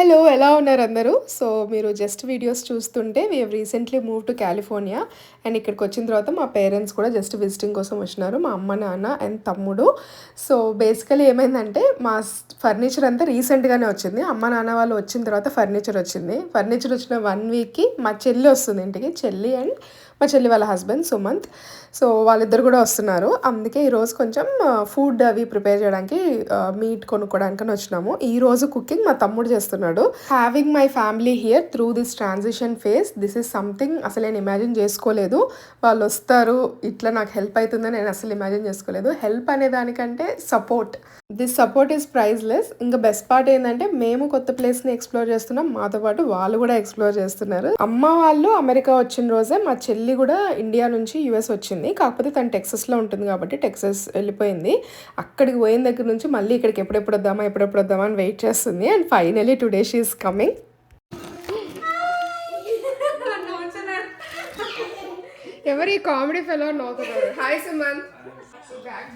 Hello ఎలా ఉన్నారు అందరూ? సో మీరు జస్ట్ వీడియోస్ చూస్తుంటే we recently move to California and ఇక్కడికి వచ్చిన తర్వాత మా పేరెంట్స్ కూడా జస్ట్ విజిటింగ్ కోసం వచ్చినారు. మా అమ్మ నాన్న అండ్ తమ్ముడు. సో బేసికలీ ఏమైందంటే మా ఫర్నిచర్ అంతా రీసెంట్గానే వచ్చింది. అమ్మ నాన్న వాళ్ళు వచ్చిన తర్వాత ఫర్నిచర్ వచ్చింది. ఫర్నిచర్ వచ్చిన వన్ వీక్కి మా చెల్లి వస్తుంది ఇంటికి. చెల్లి అండ్ మా చెల్లి వాళ్ళ హస్బెండ్ సుమంత్. సో వాళ్ళిద్దరు కూడా వస్తున్నారు. అందుకే ఈరోజు కొంచెం ఫుడ్ అవి ప్రిపేర్ చేయడానికి మీట్ కొనుక్కోవడానికి వచ్చినాము. ఈ రోజు కుకింగ్ మా తమ్ముడు చేస్తున్నాడు. Having my family here through this transition phase this is something అసలు నేను ఇమాజిన్ చేసుకోలేదు. వాళ్ళు వస్తారు ఇట్లా నాకు హెల్ప్ అవుతుందని నేను అసలు ఇమాజిన్ చేసుకోలేదు. హెల్ప్ అనే దానికంటే support this support is priceless ఇంకా బెస్ట్ పార్ట్ ఏంటంటే మేము కొత్త ప్లేస్ని ఎక్స్ప్లోర్ చేస్తున్నాం. మాతో పాటు వాళ్ళు కూడా ఎక్స్ప్లోర్ చేస్తున్నారు. అమ్మ వాళ్ళు అమెరికా వచ్చిన రోజే మా చెల్లి కూడా ఇండియా నుంచి యుఎస్ వచ్చింది. కాకపోతే తను టెక్సస్లో ఉంటుంది కాబట్టి టెక్సస్ వెళ్ళిపోయింది. అక్కడికి పోయిన దగ్గర నుంచి మళ్ళీ ఇక్కడికి ఎప్పుడెప్పుడు వద్దామా ఎప్పుడెప్పుడు వద్దామా అని వెయిట్ చేస్తుంది. And finally today she is coming. ఎవరి కామెడీ ఫెలో నవ్వుతున్నారు? హాయ్ సుమన్ బ్యాక్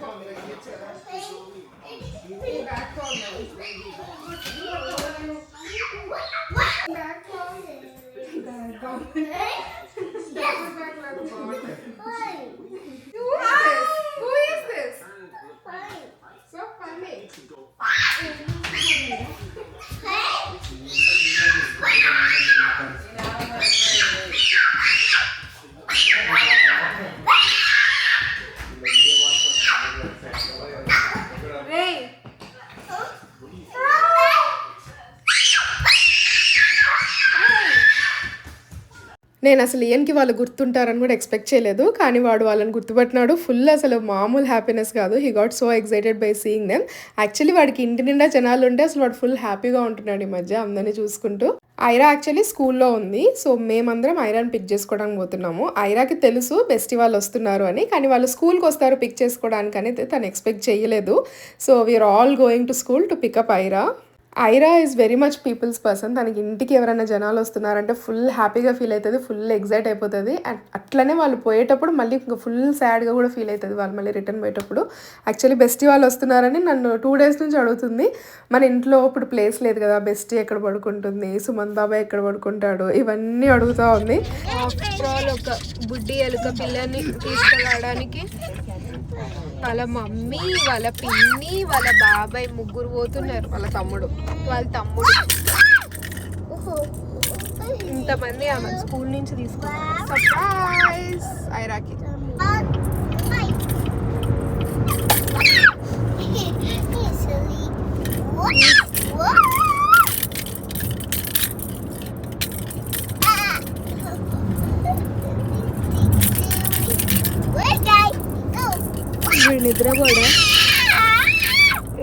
నేను అసలు ఇయన్కి వాళ్ళు గుర్తుంటారని కూడా ఎక్స్పెక్ట్ చేయలేదు కానీ వాడు వాళ్ళని గుర్తుపట్టినాడు. ఫుల్ అసలు మామూలు హ్యాపీనెస్ కాదు. He got so excited by seeing them actually వాడికి ఇంటి నిండా జనాలు ఉంటే అసలు వాడు ఫుల్ హ్యాపీగా ఉంటున్నాడు ఈ మధ్య అందరినీ చూసుకుంటూ. ఐరా యాక్చువల్లీ స్కూల్లో ఉంది. సో మేమందరం ఐరాని పిక్ చేసుకోవడానికి పోతున్నాము. ఐరాకి తెలుసు బెస్టీ వాళ్ళు వస్తున్నారు అని కానీ వాళ్ళు స్కూల్కి వస్తారు పిక్ చేసుకోవడానికి అనేది తను ఎక్స్పెక్ట్ చేయలేదు. So we are all going to school to pick up Aira Aira is very much people's person తనకి ఇంటికి ఎవరైనా జనాలు వస్తున్నారంటే ఫుల్ హ్యాపీగా ఫీల్ అవుతుంది ఫుల్ ఎగ్జైట్ అయిపోతుంది. అండ్ అట్లనే వాళ్ళు పోయేటప్పుడు మళ్ళీ ఇంకా ఫుల్ సాడ్గా కూడా ఫీల్ అవుతుంది వాళ్ళు మళ్ళీ రిటర్న్ పోయేటప్పుడు. యాక్చువల్లీ బెస్టీ వాళ్ళు వస్తున్నారని నన్ను టూ డేస్ నుంచి అడుగుతుంది. మన ఇంట్లో ఇప్పుడు ప్లేస్ లేదు కదా బెస్టీ ఎక్కడ పడుకుంటుంది సుమన్ బాబాయ్ ఎక్కడ పడుకుంటాడు ఇవన్నీ అడుగుతూ ఉంది. ఒక బుడ్డి ఎలుక పిల్లని తీసుకురావడానికి వాళ్ళ మమ్మీ వాళ్ళ పిన్ని వాళ్ళ బాబాయ్ ముగ్గురు పోతున్నారు వాళ్ళ తమ్ముడు. వాళ్ళ తమ్ముడు. ఇంతమంది ఆమె స్కూల్ నుంచి తీసుకున్నారు సర్ప్రైజ్ ఐరాకి. నిద్రపోడా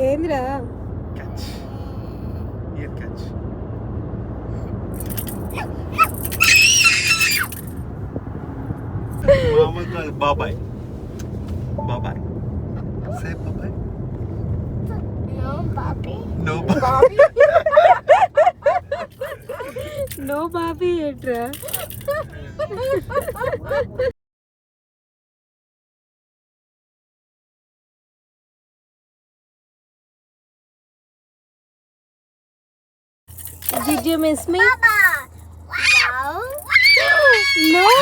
ఏందిరా? బాబాయ్. బాబాయ్. సే బాబాయ్. నో బాబాయ్ నో బాబీ ఏంట్రా? Did you miss me? No.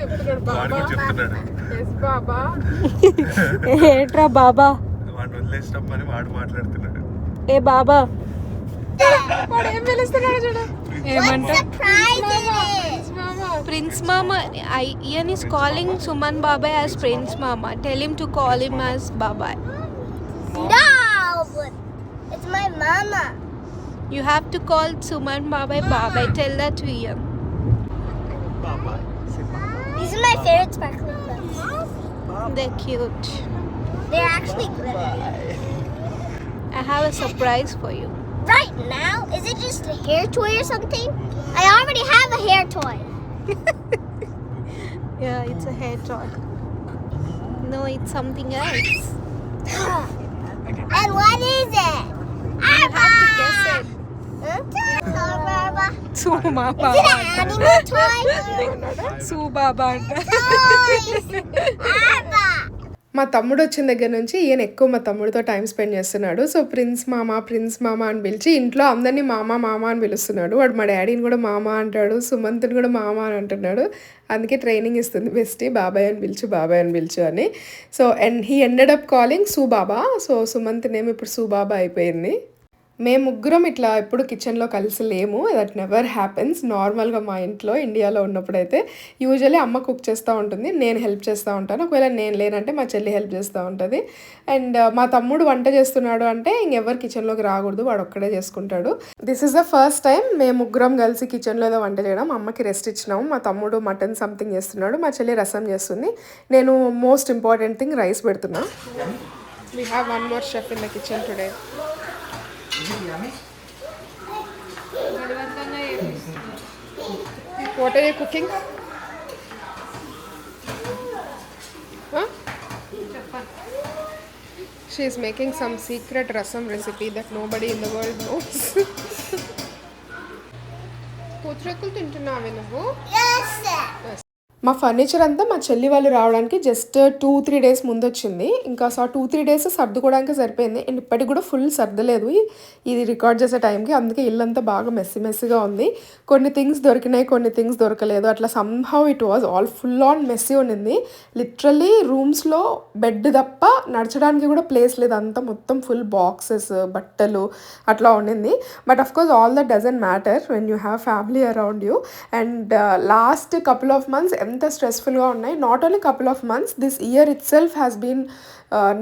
చెప్తున్నాడు ఎస్ బాబా. ఏంట్రా బాబా? వాడు వదిలేసినమ్మని వాడు మాట్లాడుతున్నాడు. ఏ బాబా. వాడు ఏం పిలుస్తున్నాడు చూడు ఏమంటా మామా Prince Mama, I, Ian is calling Suman Babai as Prince Mama. Tell him to call him as Babai. No! It's my mama. You have to call Suman Babai Babai. Tell that to Ian. బాబాయ్ say బాబాయ్ These are my favorite sparkling bugs. They're cute. They're actually glitter. I have a surprise for you. right now? Is it just a hair toy or something? I already have a hair toy. yeah, it's a hair toy. No, it's something else. and what is it? Arba! Tsubaba. Is it an animal toy? Tsubaba. Toys. మా తమ్ముడు వచ్చిన దగ్గర నుంచి ఈయన ఎక్కువ మా తమ్ముడితో time spend చేస్తున్నాడు. సో ప్రిన్స్ మామ ప్రిన్స్ మామ అని పిలిచి ఇంట్లో అందరినీ మామ మామ అని పిలుస్తున్నాడు. వాడు మా డాడీని కూడా మామ అంటాడు సుమంత్ని కూడా మామ అని అంటున్నాడు. అందుకే ట్రైనింగ్ ఇస్తుంది. బెస్టీ బాబాయ్ అని పిలిచు బాబాయ్ అని పిలుచు అని. So and he ended up calling సూ బాబా సో సుమంత్ నేమ్ ఇప్పుడు సూ బాబా అయిపోయింది. మేము ముగ్గురం ఇట్లా ఎప్పుడు కిచెన్లో కలిసి లేము. దట్ నెవర్ హ్యాపెన్స్ నార్మల్గా మా ఇంట్లో ఇండియాలో ఉన్నప్పుడైతే యూజువలీ అమ్మ కుక్ చేస్తూ ఉంటుంది. నేను హెల్ప్ చేస్తూ ఉంటాను. ఒకవేళ నేను లేనంటే మా చెల్లి హెల్ప్ చేస్తూ ఉంటుంది. అండ్ uh, మా తమ్ముడు వంట చేస్తున్నాడు అంటే ఇంకెవరు కిచెన్లోకి రాకూడదు. వాడు ఒక్కడే చేసుకుంటాడు. This is the first time మేము ముగ్గురం కలిసి కిచెన్లో ఏదో వంట చేయడం. అమ్మకి రెస్ట్ ఇచ్చినాము. మా తమ్ముడు మటన్ సంథింగ్ చేస్తున్నాడు. మా చెల్లి రసం చేస్తుంది. నేను మోస్ట్ ఇంపార్టెంట్ థింగ్ రైస్ పెడుతున్నా. We have one more chef in the kitchen today What are you cooking? Huh? She is making some secret rasam recipe that nobody in the world knows. పూతరేకులు తింటున్నావే నువ్వు Yes, sir. మా furniture అంతా మా చెల్లి వాళ్ళు రావడానికి just two three days ముందు వచ్చింది ఇంకా సో టూ త్రీ డేస్ సర్దుకోవడానికి సరిపోయింది. అండ్ ఇప్పటికి కూడా ఫుల్ సర్దలేదు. ఇది రికార్డ్ చేసే టైంకి అందుకే ఇల్లంతా బాగా మెస్సి మెస్సిగా ఉంది. కొన్ని థింగ్స్ దొరికినాయి కొన్ని థింగ్స్ దొరకలేదు. అట్లా somehow it was all full on messy ఉండింది లిటరలీ రూమ్స్లో బెడ్ తప్ప నడచడానికి కూడా ప్లేస్ లేదు. అంతా మొత్తం ఫుల్ బాక్సెస్ బట్టలు అట్లా ఉండింది but of course all that doesn't matter when you have family around you and last couple of months ఎంత స్ట్రెస్ఫుల్గా ఉన్నాయి not only couple of months this year itself has been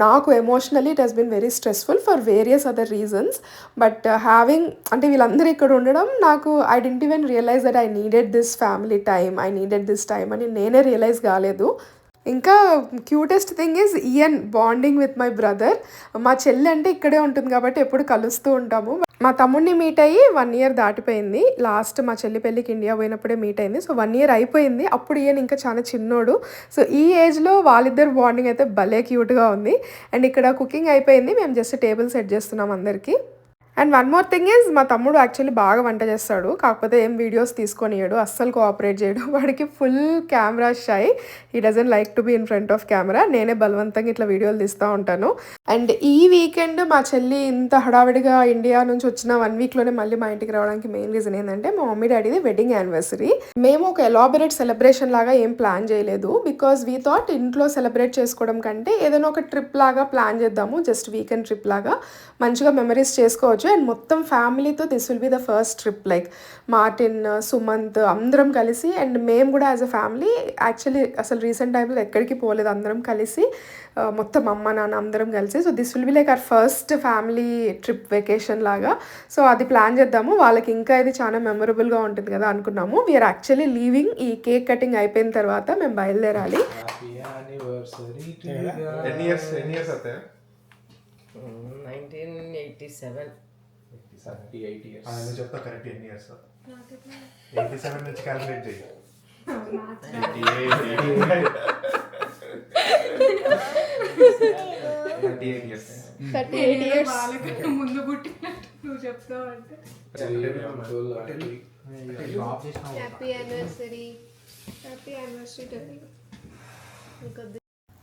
నాకు emotionally it has been very stressful for various other reasons but having అంటే వీళ్ళందరూ ఇక్కడ ఉండడం నాకు I didn't even realise that I needed this family time I needed this time అని నేనే realise కాలేదు. ఇంకా cutest thing is Ian bonding with my brother మా చెల్లి అంటే ఇక్కడే ఉంటుంది కాబట్టి ఎప్పుడు కలుస్తూ ఉంటాము. మా తమ్ముడిని మీట్ అయ్యి వన్ ఇయర్ దాటిపోయింది. లాస్ట్ మా చెల్లి పెళ్ళికి ఇండియా పోయినప్పుడే మీట్ అయింది. సో వన్ ఇయర్ అయిపోయింది. అప్పుడు ఈయన ఇంకా చాలా చిన్నోడు. సో ఈ ఏజ్లో వాళ్ళిద్దరు బాండింగ్ అయితే భలే క్యూట్గా ఉంది. అండ్ ఇక్కడ కుకింగ్ అయిపోయింది. మేము జస్ట్ టేబుల్ సెట్ చేస్తున్నాం అందరికీ. And one more thing is మా తమ్ముడు యాక్చువల్లీ బాగా వంట చేస్తాడు. కాకపోతే ఏం వీడియోస్ తీసుకొనియడు అస్సలు కోఆపరేట్ చేయడు. వాడికి full camera shy he doesn't like to be in front of camera నేనే బలవంతంగా ఇట్లా వీడియోలు తీస్తూ ఉంటాను. అండ్ ఈ వీకెండ్ మా చెల్లి ఇంత హడావిడిగా ఇండియా నుంచి వచ్చిన వన్ వీక్లోనే మళ్ళీ మా ఇంటికి రావడానికి మెయిన్ రీజన్ ఏంటంటే మా మమ్మీ డాడీది వెడ్డింగ్ యానివర్సరీ మేము ఒక ఎలాబరేట్ సెలబ్రేషన్ లాగా ఏం ప్లాన్ చేయలేదు. బికాస్ వీ థాట్ ఇంట్లో సెలబ్రేట్ చేసుకోవడం కంటే ఏదైనా ఒక ట్రిప్ లాగా ప్లాన్ చేద్దాము. జస్ట్ వీకెండ్ ట్రిప్ లాగా. మంచిగా మెమరీస్ చేసుకోవచ్చు. అండ్ మొత్తం ఫ్యామిలీతో this will be the first trip. Like Martin Sumanth అందరం కలిసి అండ్ మేము కూడా యాజ్ అ ఫ్యామిలీ యాక్చువల్లీ అసలు రీసెంట్ టైంలో ఎక్కడికి పోలేదు. అందరం కలిసి మొత్తం అమ్మ నాన్న అందరం కలిసి. So this will be like our first family trip vacation లాగా. సో అది ప్లాన్ చేద్దాము. వాళ్ళకి ఇంకా ఇది చాలా మెమొరబుల్గా ఉంటుంది కదా అనుకున్నాము. వీఆర్ యాక్చువల్లీ లీవింగ్ ఈ కేక్ కటింగ్ అయిపోయిన తర్వాత మేము బయలుదేరాలి. ఎన్ని ఇయర్స్ ఎన్ని ఇయర్స్ అవుతాయి? Nineteen eighty seven. Thirty eight years నువ్వు చెప్తా కరెక్ట్ ఎన్ని ఇయర్స్ ఎయిటీ సెవెన్ నుంచి క్యాలిక్యులేట్ చేయి thirty eight years thirty eight years ముందు పుట్టినట్టు నువ్వు చెప్తావు అంటే. Happy anniversary happy anniversary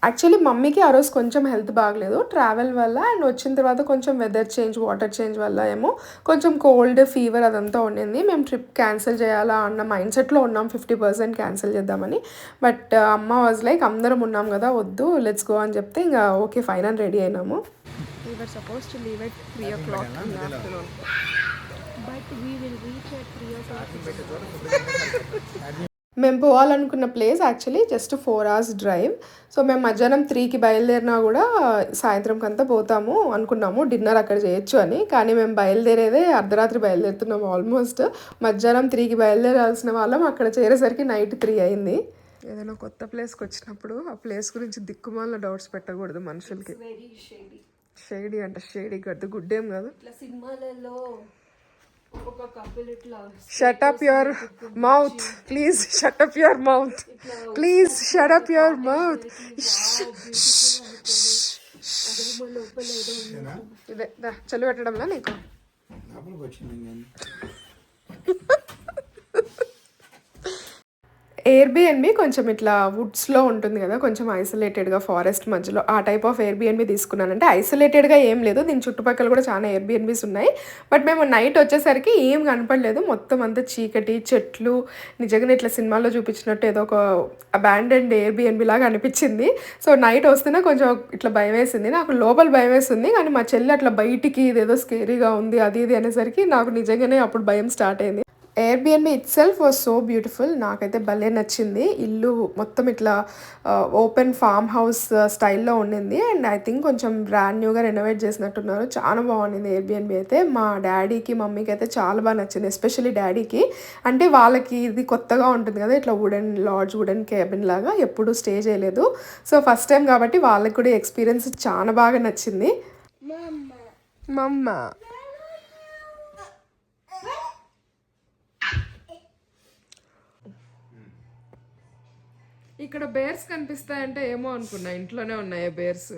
actually మమ్మీకి ఆ రోజు కొంచెం హెల్త్ బాగలేదు. ట్రావెల్ వల్ల అండ్ వచ్చిన తర్వాత కొంచెం వెదర్ చేంజ్ వాటర్ చేంజ్ వల్ల ఏమో కొంచెం కోల్డ్ ఫీవర్ అదంతా ఉండింది. మేము ట్రిప్ క్యాన్సిల్ చేయాలా అన్న మైండ్ సెట్లో ఉన్నాం. ఫిఫ్టీ పర్సెంట్ క్యాన్సిల్ చేద్దామని. బట్ అమ్మ వాజ్ లైక్ అందరం ఉన్నాం కదా వద్దు లెట్స్ గో అని చెప్తే ఇంకా ఓకే ఫైన్ అని ready అయినాము. Suppose to leave at three o'clock but we will reach at three o'clock మేము పోవాలనుకున్న place actually just four hours drive so మేము మధ్యాహ్నం త్రీకి బయలుదేరినా కూడా సాయంత్రం కంతా పోతాము అనుకున్నాము. డిన్నర్ అక్కడ చేయొచ్చు అని. కానీ మేము బయలుదేరేదే అర్ధరాత్రి బయలుదేరుతున్నాము ఆల్మోస్ట్ మధ్యాహ్నం త్రీకి బయలుదేరాల్సిన వాళ్ళం. అక్కడ చేరేసరికి నైట్ త్రీ అయింది. ఏదైనా కొత్త ప్లేస్కి వచ్చినప్పుడు ఆ ప్లేస్ గురించి దిక్కుమాల డౌట్స్ పెట్టకూడదు మనుషులకి. షేడీ అంటే. షేడీ గడ్డు గుడ్డేం కాదు. సినిమాలలో ఒక కపుల్ ఇట్లా shut up your mouth please shut up your mouth please shut up your mouth ఇదే దా చలి పెట్టడంలా నీకు ఎయిర్బిఎన్బి కొంచెం ఇట్లా వుడ్స్లో ఉంటుంది కదా కొంచెం ఐసోలేటెడ్గా ఫారెస్ట్ మధ్యలో ఆ టైప్ ఆఫ్ ఎయిర్బిఎన్బి తీసుకున్నాను అంటే ఐసోలేటెడ్గా ఏం లేదు. దీని చుట్టుపక్కల కూడా చాలా ఎయిర్బిఎన్బిస్ ఉన్నాయి. బట్ మేము నైట్ వచ్చేసరికి ఏం కనపడలేదు. మొత్తం అంతా చీకటి చెట్లు నిజంగానే ఇట్లా సినిమాల్లో చూపించినట్టు ఏదో ఒక అబాండెండ్ ఎయిర్బిఎన్బి లాగా అనిపించింది. సో నైట్ వస్తేనే కొంచెం ఇట్లా భయం వేసింది నాకు లోపల భయం వేస్తుంది కానీ మా చెల్లి అట్లా బయటికి ఇదేదో స్కేరీగా ఉంది అది ఇది అనేసరికి నాకు నిజంగానే అప్పుడు భయం స్టార్ట్ అయింది. Airbnb itself was so beautiful నాకైతే భలే నచ్చింది. ఇల్లు మొత్తం ఇట్లా ఓపెన్ ఫామ్ హౌస్ స్టైల్లో ఉండింది. అండ్ ఐ థింక్ కొంచెం బ్రాండ్ న్యూగా రెనోవేట్ చేసినట్టున్నారు. చాలా బాగుండింది ఎయిర్బిఎన్బి అయితే. మా డాడీకి మమ్మీకి అయితే చాలా బాగా నచ్చింది ఎస్పెషల్లీ డాడీకి అంటే వాళ్ళకి ఇది కొత్తగా ఉంటుంది కదా ఇట్లా వుడెన్ లాడ్జ్ వుడెన్ కేబిన్ లాగా. ఎప్పుడు స్టే చేయలేదు. సో ఫస్ట్ టైం కాబట్టి వాళ్ళకి కూడా ఎక్స్పీరియన్స్ చాలా బాగా నచ్చింది. మమ్మ. ఇక్కడ బేర్స్ కనిపిస్తాయంటే ఏమో అనుకున్నా. ఇంట్లోనే ఉన్నాయి బేర్స్?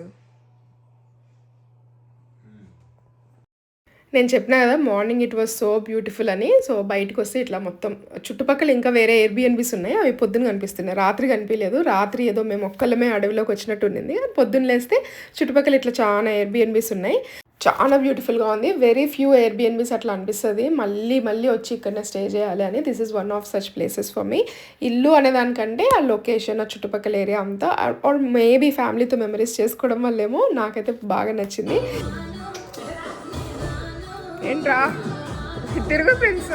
నేను చెప్పినా కదా morning it was so beautiful అని. సో బయటకు వస్తే ఇట్లా మొత్తం చుట్టుపక్కల ఇంకా వేరే ఎయిర్బిఎన్బిస్ ఉన్నాయి. అవి పొద్దున్న కనిపిస్తున్నాయి. రాత్రి కనిపించలేదు రాత్రి ఏదో మేము ఒక్కళ్ళమే అడవిలోకి వచ్చినట్టు ఉండింది. పొద్దున్న లేస్తే చుట్టుపక్కల ఇట్లా చాలా ఎయిర్బిఎన్బిస్ ఉన్నాయి. చాలా బ్యూటిఫుల్గా ఉంది. వెరీ ఫ్యూ ఎయిర్బిఎన్బిస్ అట్లా అనిపిస్తుంది. మళ్ళీ మళ్ళీ వచ్చి ఇక్కడనే స్టే చేయాలి అని this is one of such places for me ఇల్లు అనే దానికంటే ఆ లొకేషన్ ఆ చుట్టుపక్కల ఏరియా అంతా ఆర్ మేబీ ఫ్యామిలీతో మెమరీస్ చేసుకోవడం వల్లేమో నాకైతే బాగా నచ్చింది. ఏంట్రా? తిరుగు ఫ్రెండ్స్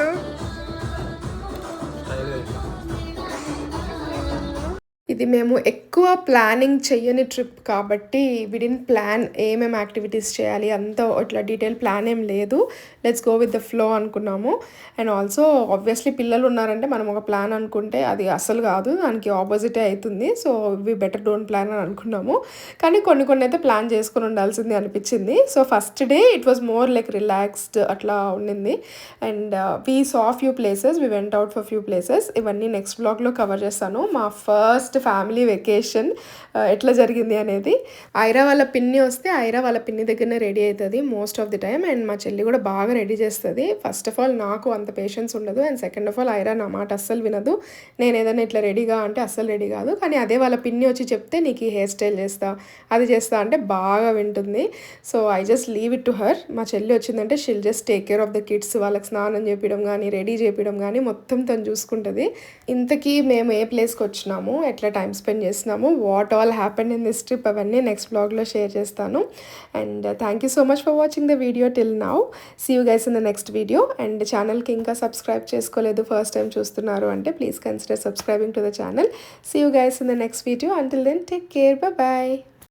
ఇది మేము ఎక్కువ ప్లానింగ్ చెయ్యని ట్రిప్ కాబట్టి విడిన్ ప్లాన్ ఏమేమి యాక్టివిటీస్ చేయాలి అంత ఇట్లా డీటెయిల్ ప్లాన్ ఏం లేదు. Let's go with the flow అనుకున్నాము. అండ్ ఆల్సో ఆబ్వియస్లీ పిల్లలు ఉన్నారంటే మనం ఒక ప్లాన్ అనుకుంటే అది అసలు కాదు దానికి ఆపోజిటే అవుతుంది. So we better don't plan అని అనుకున్నాము. కానీ కొన్ని కొన్ని అయితే ప్లాన్ చేసుకొని ఉండాల్సింది అనిపించింది. So first day it was more like relaxed అట్లా ఉండింది. And we saw few places we went out for few places ఇవన్నీ నెక్స్ట్ బ్లాగ్లో కవర్ చేస్తాను. మా ఫస్ట్ ఫ్యామిలీ వెకేషన్ ఎట్లా జరిగింది అనేది. ఐరా వాళ్ళ పిన్ని వస్తే ఐరా వాళ్ళ పిన్ని దగ్గరనే రెడీ అవుతుంది most of the time and మా చెల్లి కూడా బాగా రెడీ చేస్తుంది. ఫస్ట్ ఆఫ్ ఆల్ నాకు అంత పేషెన్స్ ఉండదు. And second of all Aira నా మాట అస్సలు వినదు. నేను ఏదైనా ఇట్లా రెడీగా అంటే అస్సలు రెడీ కాదు. కానీ అదే వాళ్ళ పిన్ని వచ్చి చెప్తే నీకు ఈ హెయిర్ స్టైల్ చేస్తా అది చేస్తా అంటే బాగా వింటుంది. So I just leave it to her మా చెల్లి వచ్చిందంటే she'll just take care of the kids వాళ్ళకి స్నానం చేపించడం కానీ రెడీ చేపించడం కానీ మొత్తం తను చూసుకుంటుంది. ఇంతకీ మేము ఏ ప్లేస్కి వచ్చినాము? ఎట్లా టైం స్పెండ్ చేసినాము what all happen in this trip అవన్నీ నెక్స్ట్ బ్లాగ్లో షేర్ చేస్తాను. And thank you so much for watching the video till now see you guys in the next video and ఛానల్కి ఇంకా సబ్స్క్రైబ్ చేసుకోలేదు ఫస్ట్ టైం చూస్తున్నారు అంటే please consider subscribing to the channel see you guys in the next video until then take care bye bye